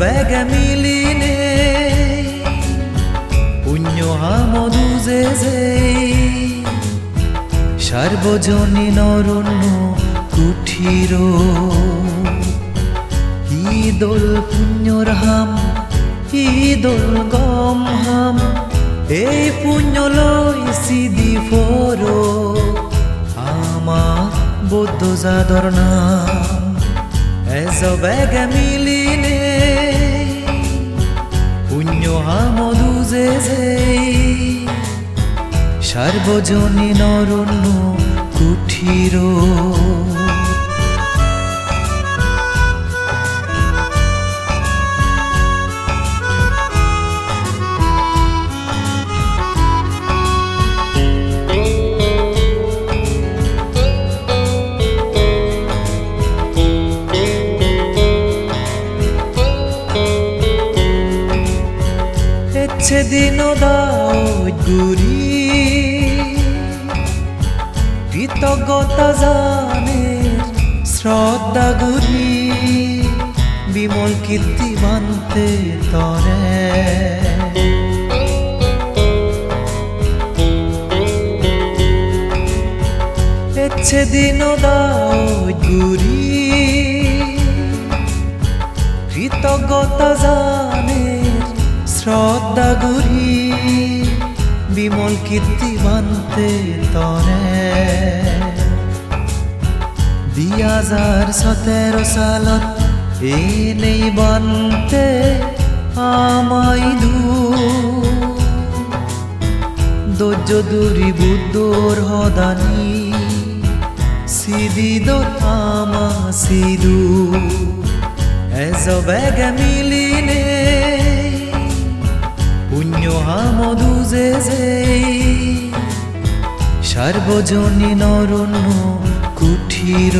বেগে মিলিনে পুণ্য হামদু যে যে সার্বজনীন অরণ্য কুঠির। ঈদুল পুণ্যর হাম, ঈদুল গম হাম, এই পুণ্য লই সিদি ফোর। আমার বৌদ্ধ জাদর নাম, এজ বেগে মিলিনে যে সার্বজনীন কুঠির। গুরি কৃতজ্ঞতা জানের শ্রদ্ধা গুরি। বিমল কীর্তি বানতে তরে। এচ্ছে দিন দাও গুরি। কৃতজ্ঞতা জানের শ্রদ্ধা গুরি। বিমল কীর্তি মানতে তরে। দিয়াজার সতেরো সালত, এ নেই বানতে আমাই দু দোজ দুরি বুদ্ধর হদানি, সিদি দো আমা সিদু এজ বেগে মিলিনে সার্বজনীন অরণ্য কুঠির।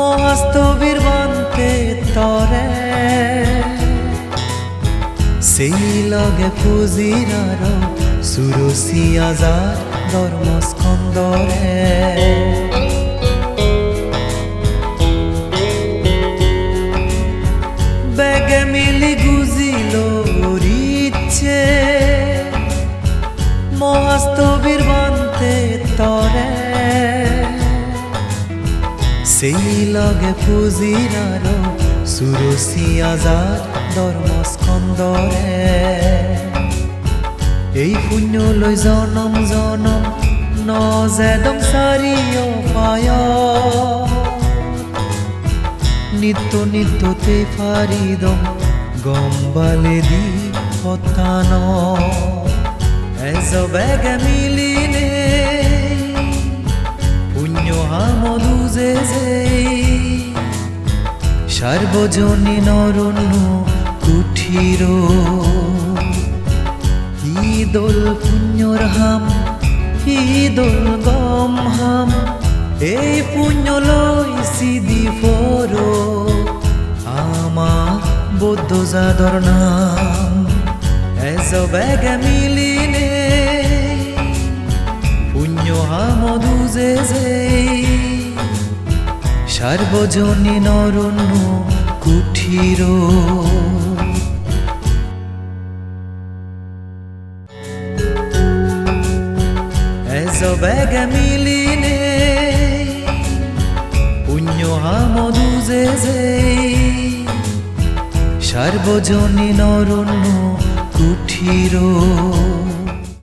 মহাস্তবীর বানতে তরে। সেই লগে ফুজিরার সুরসি আজার ধর্মস্কন্দরে বেগে মিলি গুজিল ইচ্ছে। মহাস্তবীর বানতে সেই লগে ফুজিরার সুরসি আজার ধর্মস্কন্দরে এই পুণ্য লৈ জনম জনম নজেদম সারিও পায়। নিত্য নিত্যতে ফারিদম গম্বালে দি হতান এজ বেগে মিলিনে যে সার্বজনীন অরণ্য কুঠির। ঈদুল পুণ্যর হাম, ঈদুল গম হাম, এই পুণ্য লই সিদি ফোর। আমার বৌদ্ধ জাদর নাম, এজ বেগে মিলিনে পুণ্য হামদু যে যে সার্বজনীন অরণ্য কুঠির। এজ বেগে মিলিনে পুণ্য হামদু যে যে সার্বজনীন অরণ্য কুঠির।